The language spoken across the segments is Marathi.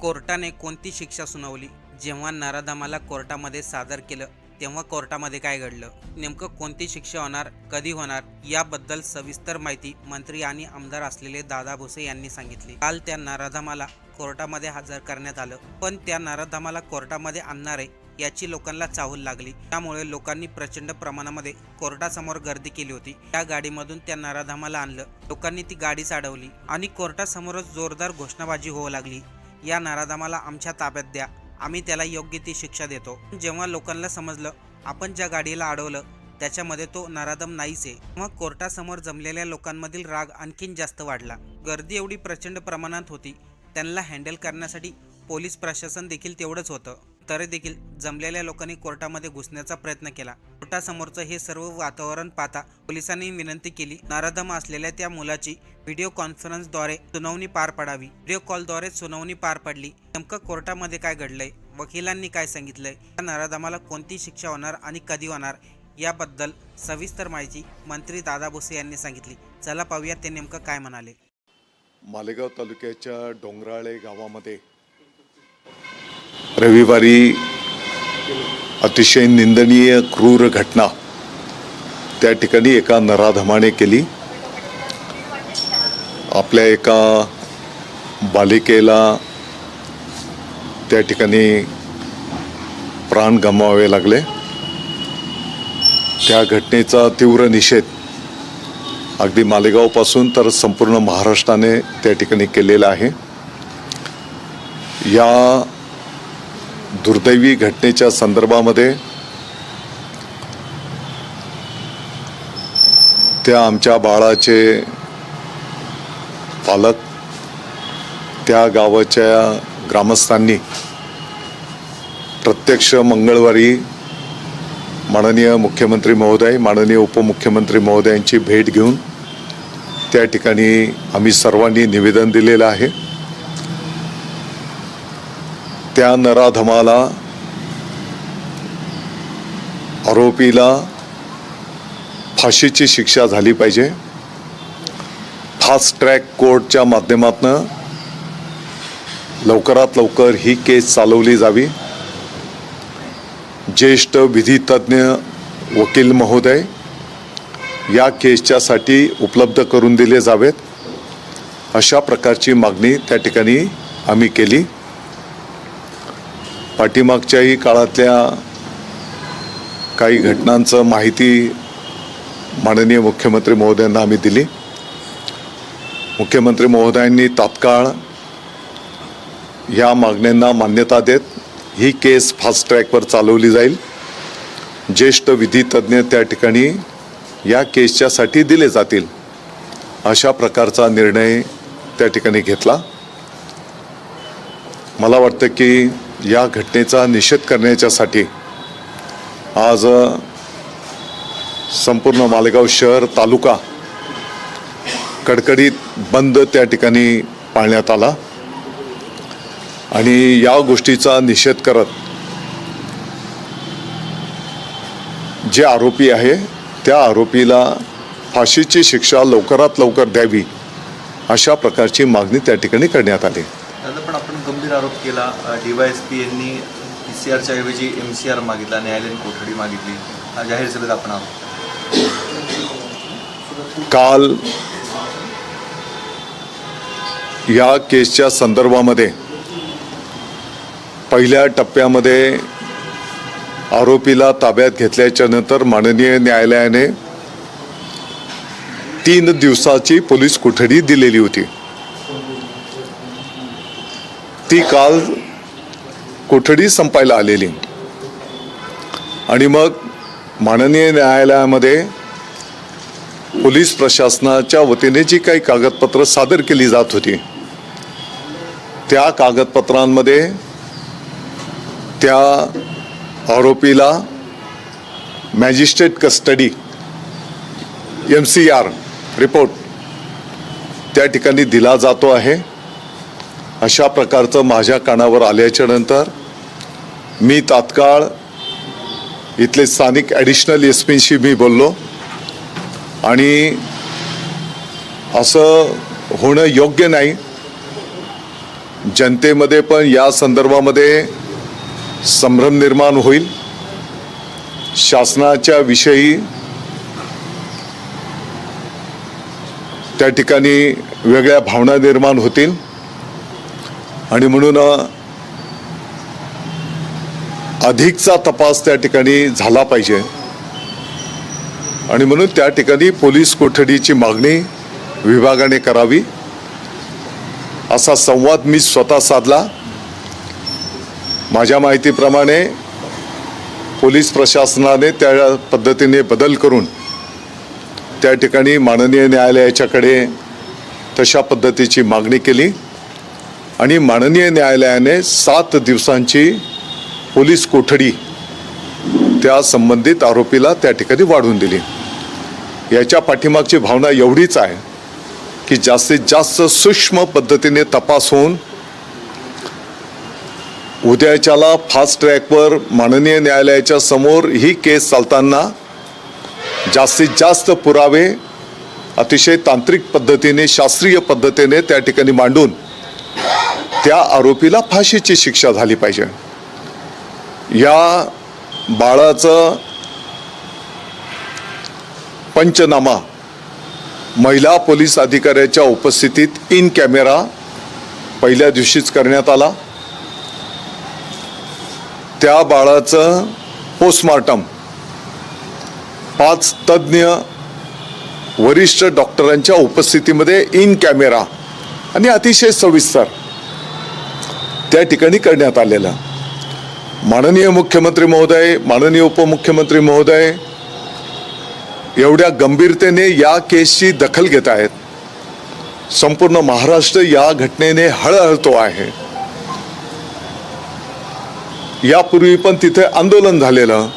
कोर्टाने कोणती शिक्षा सुनावली? जेव्हा नराधामाला कोर्टामध्ये सादर केलं तेव्हा कोर्टामध्ये काय घडलं? नेमकं कोणती शिक्षा होणार कधी होणार याबद्दल सविस्तर माहिती मंत्री आणि आमदार असलेले दादा भुसे यांनी सांगितली. काल त्या नराधामाला कोर्टामध्ये हजर करण्यात आलं पण त्या नराधामाला कोर्टामध्ये आणणारे याची लोकांना चाहूल लागली. त्यामुळे लोकांनी प्रचंड प्रमाणामध्ये कोर्टासमोर गर्दी केली होती. त्या गाडीमधून त्या नराधामाला आणलं. लोकांनी ती गाडी अडवली आणि कोर्टासमोरच जोरदार घोषणाबाजी होऊ लागली. या नराधामाला आमच्या ताब्यात द्या. आम्ही त्याला योग्य ती शिक्षा देतो. जेव्हा लोकांना समजलं आपण ज्या गाडीला अडवलं त्याच्यामध्ये तो नराधम नाहीच आहे मग कोर्टासमोर जमलेल्या लोकांमधील राग आणखीन जास्त वाढला. गर्दी एवढी प्रचंड प्रमाणात होती त्यांना हँडल करण्यासाठी पोलीस प्रशासन देखील तेवढंच होतं. तरी देखील जमलेल्या लोकांनी कोर्टामध्ये घुसण्याचा प्रयत्न केला. कोर्टासमोरचं हे सर्व वातावरण पाहता पोलिसांनी विनंती केली. नराधम असलेल्या त्या मुलाची व्हिडिओ कॉन्फरन्सद्वारे सुनावणी पार पडावी. व्हिडिओ कॉलद्वारे सुनावणी पार पडली. नेमकं कोर्टामध्ये काय घडलंय? वकिलांनी काय सांगितलंय? त्या नराधमाला कोणती शिक्षा होणार आणि कधी होणार? याबद्दल सविस्तर माहिती मंत्री दादा भुसे यांनी सांगितली. चला पाहूया ते नेमकं काय म्हणाले. मालेगाव तालुक्याच्या डोंगराळे गावामध्ये रविवारी अतिशय निंदनीय क्रूर घटना. त्या ठिकाणी एका नराधमाने केली. आपल्या एका बालिकेला त्या ठिकाणी प्राण गमावावे लागले. त्या घटनेचा तीव्र निषेध अगदी मालेगावपासून तर संपूर्ण महाराष्ट्राने त्या ठिकाणी केलेला आहे. या दुर्दैवी घटनेच्या संदर्भामध्ये त्या आमच्या बाळाचे पालक त्या गावाच्या ग्रामस्थांनी प्रत्यक्ष मंगळवारी माननीय मुख्यमंत्री महोदय माननीय उपमुख्यमंत्री महोदयांची भेट घेऊन त्या ठिकाणी आम्ही सर्वांनी निवेदन दिलेलं आहे. त्या नराधमाला आरोपीला फाशीची शिक्षा झाली पाहिजे. फास्ट ट्रॅक कोर्टच्या माध्यमातून लवकरात लवकर ही केस चालवली जावी. ज्येष्ठ विधितज्ञ वकील महोदय या केसच्यासाठी उपलब्ध करून दिले जावेत. अशा प्रकारची मागणी त्या ठिकाणी आम्ही केली. पाठीमागच्याही काळातल्या काही घटनांचं माहिती माननीय मुख्यमंत्री महोदयांना आम्ही दिली. मुख्यमंत्री महोदयांनी तात्काळ या मागण्यांना मान्यता देत ही केस फास्ट ट्रॅकवर चालवली जाईल. ज्येष्ठ विधीतज्ञ त्या ठिकाणी या केसच्यासाठी दिले जातील अशा प्रकारचा निर्णय त्या ठिकाणी घेतला. मला वाटतं की या घटनेचा निषेध करण्याच्यासाठी आज संपूर्ण मालेगाव शहर तालुका कडकडीत बंद त्या ठिकाणी पाळण्यात आला. आणि या गोष्टीचा निषेध करत जे आरोपी आहे त्या आरोपीला फाशीची शिक्षा लवकरात लवकर द्यावी अशा प्रकारची मागणी त्या ठिकाणी करण्यात आली. पण आपण गंभीर आरोप केला डी वाय एस पी यांनी पी सी आरच्या ऐवजी एम सी आर मागितला न्यायालयीन कोठडी मागितली. हा जाहीर सभेत आपण आहोत. काल या केसच्या संदर्भामध्ये पहिल्या टप्प्यामध्ये आरोपीला ताब्यात घेतल्याच्या नंतर माननीय न्यायालयाने तीन दिवसाची पोलीस कोठडी दिलेली होती. ती काल कोठडी संपायला आलेली. आणि मग माननीय न्यायालयामध्ये पोलीस प्रशासनाच्या वतीने जी काही कागदपत्रं सादर केली जात होती त्या कागदपत्रांमध्ये त्या आरोपीला magistrate custody M C R report त्या ठिकाणी दिला जातो आहे. अशा प्रकारचं माझ्या कानावर आल्याच्यानंतर मी तात्काळ इथले स्थानिक ॲडिशनल एस पींशी मी बोललो. आणि असं होणं योग्य नाही. जनतेमध्ये पण या संदर्भामध्ये संभ्रम निर्माण होईल. शासनाच्या विषयी त्या ठिकाणी वेगळ्या भावना निर्माण होतील. आणि म्हणून अधिकचा तपास त्या ठिकाणी झाला पाहिजे. आणि म्हणून त्या ठिकाणी पोलीस कोठडीची मागणी विभागाने करावी. असा संवाद मी स्वतः साधला. माझ्या माहितीप्रमाणे पोलीस प्रशासनाने त्या पद्धतीने बदल करून त्या ठिकाणी माननीय न्यायालयाच्याकडे तशा पद्धतीची मागणी केली. आणि माननीय न्यायालयाने सात दिवसांची पोलीस कोठडी त्या संबंधित आरोपीला त्या ठिकाणी वाढवून दिली. याच्या पाठीमागची भावना एवढीच आहे की जास्तीत जास्त सूक्ष्म पद्धतीने तपास होऊन उद्याच्याला फास्ट ट्रॅकवर माननीय न्यायालयाच्या समोर ही केस चालताना जास्तीत जास्त पुरावे अतिशय तांत्रिक पद्धतीने शास्त्रीय पद्धतीने त्या ठिकाणी मांडून त्या आरोपीला फाशीची शिक्षा झाली पाहिजे. या बाळाचं पंचनामा महिला पोलीस अधिकाऱ्याच्या उपस्थितीत इन कॅमेरा पहिल्या दिवशीच करण्यात आला. त्या बाळाचं पोस्टमार्टम पाच तज्ज्ञ वरिष्ठ डॉक्टरांच्या उपस्थितीमध्ये इन कॅमेरा आणि अतिशय सविस्तर त्या ठिकाणी करण्यात आलेलं. माननीय मुख्यमंत्री महोदय माननीय उपमुख्यमंत्री महोदय एवढ्या गंभीरतेने या केसची दखल घेत आहेत. संपूर्ण महाराष्ट्र या घटनेने हळहळतो आहे. यापूर्वी पण तिथे आंदोलन झालेलं.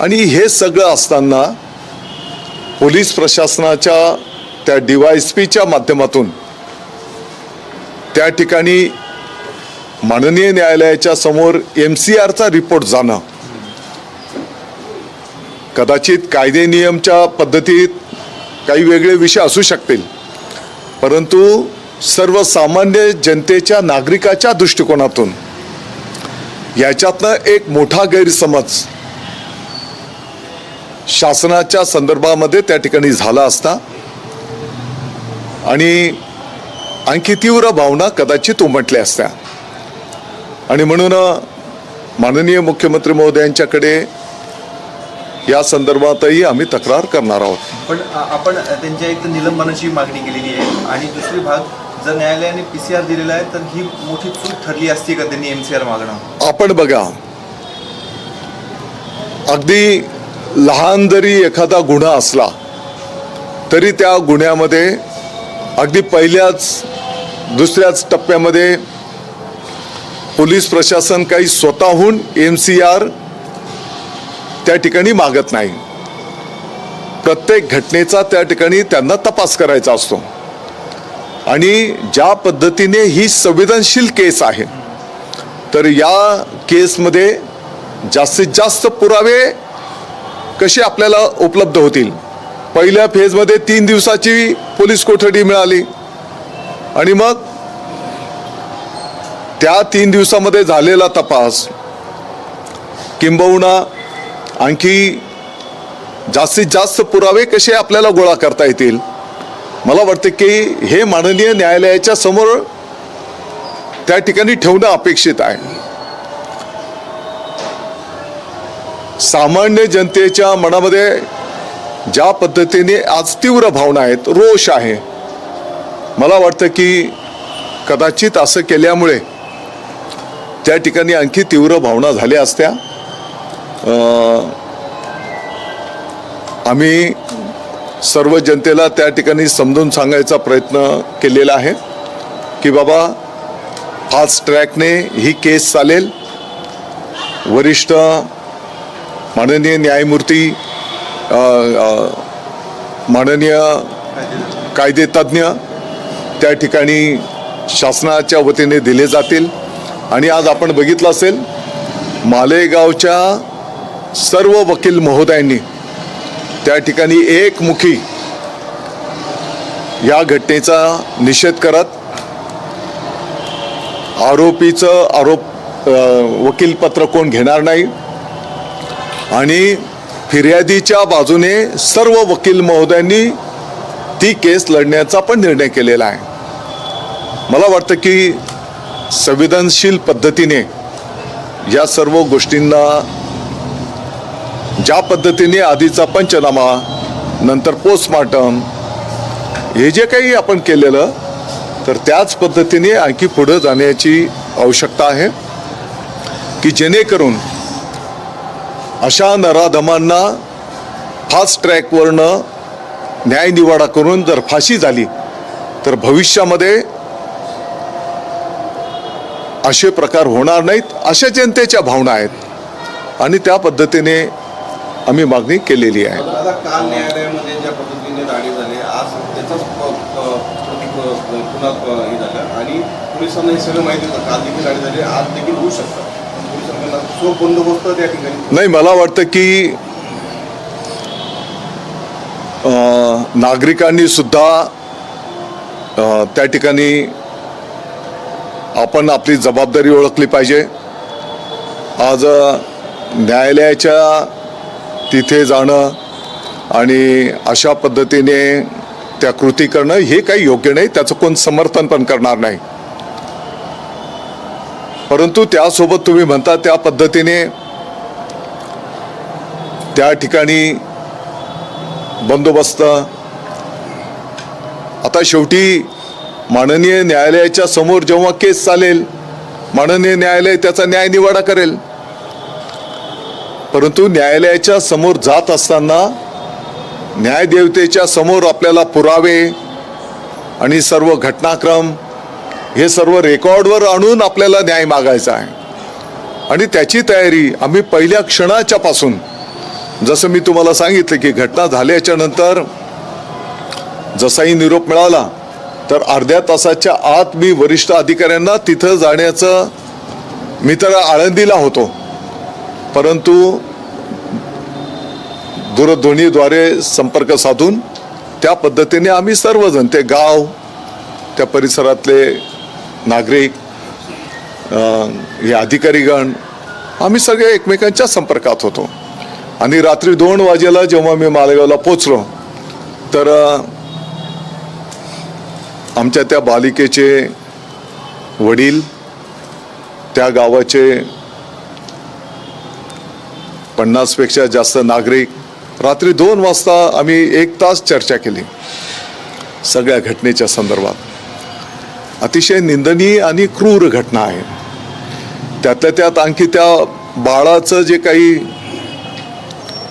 आणि हे सगळं असताना पोलीस प्रशासनाच्या त्या डीवायएसपीच्या माध्यमातून त्या ठिकाणी माननीय न्यायालयाच्या समोर एम सी आरचा रिपोर्ट जाणं. कदाचित कायदे नियमच्या पद्धतीत काही वेगळे विषय असू शकतील. परंतु सर्वसामान्य जनतेच्या नागरिकाच्या दृष्टिकोनातून याच्यातनं एक मोठा गैरसमज शासनाच्या संदर्भामध्ये त्या ठिकाणी झाला असता. आणि आणखी तीव्र भावना कदाचित उमटल्या असत्या. आणि म्हणून माननीय मुख्यमंत्री महोदयांच्याकडे या संदर्भातही आम्ही तक्रार करणार आहोत. पण आपण त्यांच्या एक निलंबनाची मागणी केलेली आहे. आणि दुसरी भाग जर न्यायालयाने पी सी आर दिलेला आहे तर ही मोठी चूक ठरली असती का त्यांनी एम सी आर मागणं? आपण बघा अगदी लहान जरी एखादा गुन्हा असला तरी त्या गुन्ह्यामध्ये अगदी पहिल्याच दुसऱ्याच टप्प्यामध्ये पोलीस प्रशासन काही स्वतःहून एम सी आर त्या ठिकाणी मागत नाही. प्रत्येक घटनेचा त्या ठिकाणी त्यांना तपास करायचा असतो. आणि ज्या पद्धतीने ही संवेदनशील केस आहे तर या केसमध्ये जास्तीत जास्त पुरावे कसे आपल्याला उपलब्ध होतील? पहिल्या फेजमध्ये तीन दिवसाची पोलीस कोठडी मिळाली. आणि मग त्या तीन दिवसामध्ये झालेला तपास किंबहुना आणखी जास्तीत जास्त पुरावे कसे आपल्याला गोळा करता येतील? मला वाटतं की हे माननीय न्यायालयाच्या समोर त्या ठिकाणी ठेवणं अपेक्षित आहे. सामान्य जनतेच्या मनामध्ये ज्या पद्धतीने आज तीव्र भावना आहेत रोष आहे मला वाटतं की कदाचित असं केल्यामुळे त्या ठिकाणी आणखी तीव्र भावना झाल्या असत्या आम्ही सर्व जनतेला त्या ठिकाणी समजून सांगायचा प्रयत्न केलेला आहे की बाबा फास्ट ट्रॅकने ही केस चालेल. वरिष्ठ माननीय न्यायमूर्ती माननीय कायदेतज्ञ त्या ठिकाणी शासनाच्या वतीने दिले जातील. आणि आज आपण बघितलं असेल मालेगावच्या सर्व वकील महोदयांनी त्या ठिकाणी एकमुखी या घटनेचा निषेध करत आरोपीचं आरोप वकीलपत्र कोण घेणार नाही आणि फिर्यादीच्या बाजूने सर्व वकील महोदयांनी ती केस लढण्याचा पण निर्णय केलेला आहे. मला वाटतं की संवेदनशील पद्धतीने या सर्व गोष्टींना ज्या पद्धतीने आधीचा पंचनामा नंतर पोस्टमार्टम हे जे काही आपण केलेलं तर त्याच पद्धतीने आणखी पुढं जाण्याची आवश्यकता आहे. की जेणेकरून अशा नराधमांना फास्ट ट्रॅकवरनं न्यायनिवाडा करून जर फाशी झाली तर भविष्यामध्ये असे प्रकार होणार नाहीत अशा जनतेच्या भावना आहेत. आणि त्या पद्धतीने आम्ही मागणी केलेली आहे. नाही मला वाटतं की नागरिकांनी सुद्धा त्या ठिकाणी आपण आपली जबाबदारी ओळखली पाहिजे. आज न्यायालयाच्या तिथे जाणं आणि अशा पद्धतीने त्या कृती करणं हे काही योग्य नाही त्याचं कोण समर्थन पण करणार नाही. परंतु त्यासोबत तुम्ही म्हणता त्या पद्धतीने त्या ठिकाणी बंदोबस्त. आता शेवटी माननीय न्यायालयाच्या समोर जेव्हा केस चालेल माननीय न्यायालय त्याचा न्याय निवाडा करेल. परंतु न्यायालयाच्या समोर जात असताना न्यायदेवतेच्या समोर आपल्याला पुरावे आणि सर्व घटनाक्रम हे सर्व रेकॉर्डवर आणून आपल्याला न्याय मागायचा आहे. आणि त्याची तयारी आम्ही पहिल्या क्षणाच्या पासून जसं मी तुम्हाला सांगितलं की घटना झाल्याच्यानंतर जसाही निरोप मिळाला तर अर्ध्या तासाच्या आत मी वरिष्ठ अधिकाऱ्यांना तिथं जाण्याचं मी तर आळंदीला होतो. परंतु दूरध्वनीद्वारे संपर्क साधून त्या पद्धतीने आम्ही सर्वजण ते गाव त्या परिसरातले नागरिक हे अधिकारीगण आम्ही सगळे एकमेकांच्या संपर्कात होतो. आणि रात्री दोन वाजेला जेव्हा मी मालेगावला पोचलो तर आमच्या त्या बालिकेचे वडील त्या गावाचे पन्नासपेक्षा जास्त नागरिक रात्री दोन वाजता आम्ही एक तास चर्चा केली. सगळ्या घटनेच्या संदर्भात. अतिशय निंदनीय आणि क्रूर घटना आहे. त्यातल्या त्यात आणखी त्या बाळाचं जे काही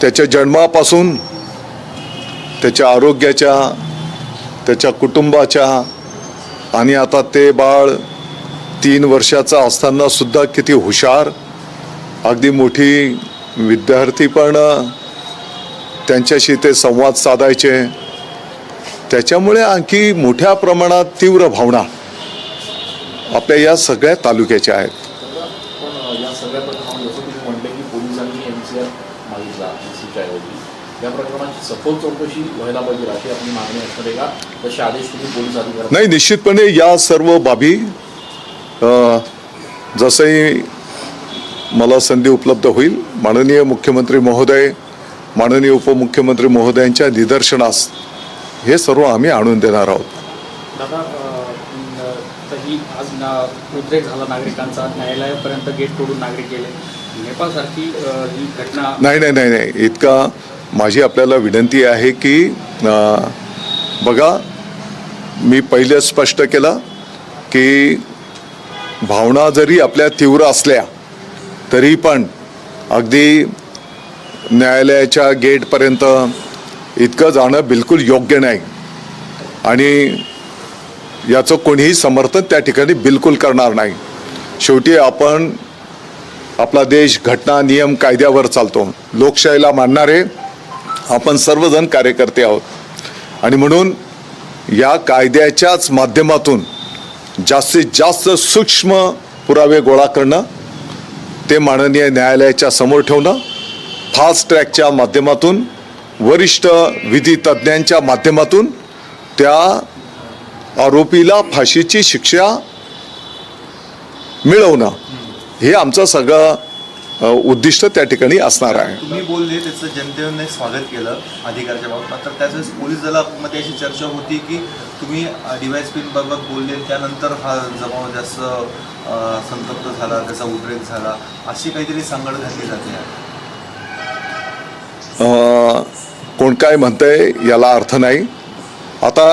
त्याच्या जन्मापासून त्याच्या आरोग्याच्या त्याच्या कुटुंबाच्या आणि आता ते बाळ तीन वर्षाचं असताना सुद्धा किती हुशार अगदी मोठी विद्यार्थी पण त्यांच्याशी ते संवाद साधायचे. त्याच्यामुळे आणखी मोठ्या प्रमाणात तीव्र भावना आपल्या या सगळ्या तालुक्याच्या आहेत पण या सगळ्या प्रकरणात जसं तुम्ही म्हटले की पोलिसांनी एम सी आर मागितला एसीच्या ऐवजी या प्रकरणाची सखोल चौकशी व्हायला पाहिजे अशी आपली मागणी असणार आहे का? तसे आदेश तुम्ही पोलीस अधिकारी नाही निश्चितपणे या सर्व बाबी जसंही मला संधी उपलब्ध होईल माननीय मुख्यमंत्री महोदय माननीय उपमुख्यमंत्री महोदयांच्या निदर्शनास हे सर्व आम्ही आणून देणार आहोत. आज उद्रेक झाला नागरिकांचा न्यायालयापर्यंत गेट तोडून नागरिक गेले. नेपाळसारखी ही घटना नाही नाही नाही नाही इतका माझी आपल्याला विनंती आहे की बघा मी पहिले स्पष्ट केलं की भावना जरी आपल्या तीव्र असल्या तरी पण अगदी न्यायालयाच्या गेटपर्यंत इतकं जाणं बिलकुल योग्य नाही. आणि याचं कोणीही समर्थन त्या ठिकाणी बिलकुल करणार नाही. शेवटी आपण आपला देश घटना नियम कायद्यावर चालतो. लोकशाहीला मानणारे आपण सर्वजण कार्यकर्ते आहोत. आणि म्हणून या कायद्याच्याच माध्यमातून जास्तीत जास्त सूक्ष्म पुरावे गोळा करणं ते माननीय न्यायालयाच्या समोर ठेवणं फास्ट ट्रॅकच्या माध्यमातून वरिष्ठ विधी तज्ज्ञांच्या माध्यमातून त्या आरोपीला फाशीची शिक्षा मिळवणं हे आमचं सगळं उद्दिष्ट त्या ठिकाणी असणार आहे. तुम्ही बोलले त्याचं जनतेने स्वागत केलं अधिकाऱ्याच्या बाबत. मात्र त्याच वेळेस पोलीस दलामध्ये अशी चर्चा होती की तुम्ही डिवाइस पिन बाबत बोलले त्यानंतर हा जमाव जास्त संतप्त झाला त्याचा उद्रेक झाला. अशी काहीतरी सांगड घातली जाते. कोण काय म्हणतंय याला अर्थ नाही. आता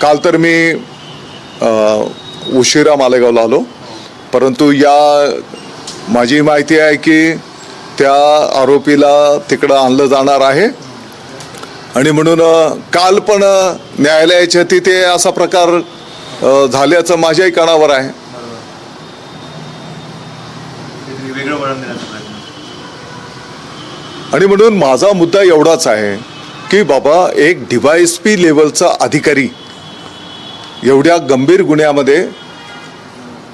काल तर मी उशिरा मालेगावला आलो. परंतु या माझी माहिती आहे की त्या आरोपीला तिकडं आणलं जाणार आहे. आणि म्हणून काल पण न्यायालयाच्या तिथे असा प्रकार झाल्याचं माझ्याही कानावर आहे. आणि म्हणून माझा मुद्दा एवढाच आहे की बाबा एक डिवायस पी लेवलचा अधिकारी एवढ्या गंभीर गुन्ह्यामध्ये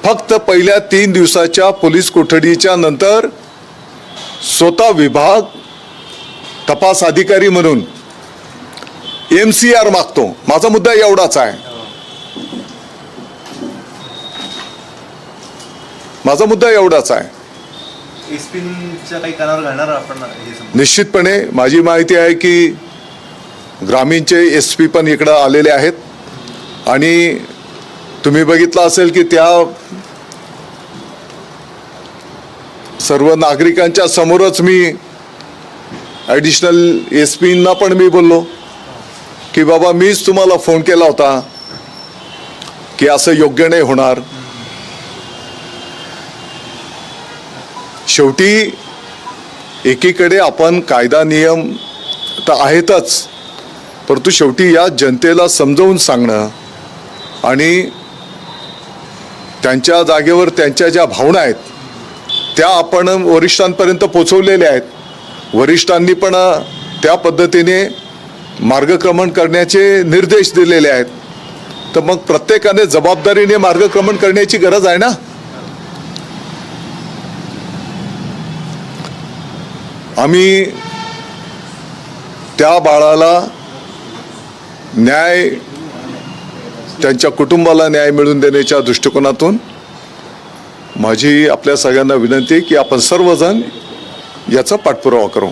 फक्त पहिल्या तीन दिवसाच्या पोलीस कोठडीच्या नंतर स्वतः विभाग तपास अधिकारी म्हणून एम सी आर मागतो. माझा मुद्दा एवढाच आहे. माझा मुद्दा एवढाच आहे. निश्चितपणे माझी माहिती आहे की ग्रामीणचे एस पी पण इकडं आलेले आहेत. आणि तुम्ही बघितलं असेल की त्या सर्व नागरिकांच्या समोरच मी ॲडिशनल एस पींना पण मी बोललो की बाबा मीच तुम्हाला फोन केला होता की असं योग्य नाही होणार. शेवटी एकीकडे आपण कायदा नियम तर आहेतच परंतु शेवटी या जनतेला समजवून सांगणं आणि त्यांच्या जागेवर त्यांच्या ज्या भावना आहेत त्या आपण वरिष्ठांपर्यंत पोचवलेल्या आहेत. वरिष्ठांनी पण त्या पद्धतीने मार्गक्रमण करण्याचे निर्देश दिलेले आहेत. तर मग प्रत्येकाने जबाबदारीने मार्गक्रमण करण्याची गरज आहे ना? आम्ही त्या बाळाला न्याय त्यांच्या कुटुंबाला न्याय मिळवून देण्याच्या दृष्टिकोनातून माझी आपल्या सगळ्यांना विनंती आहे की आपण सर्वजण याचा पाठपुरावा करू.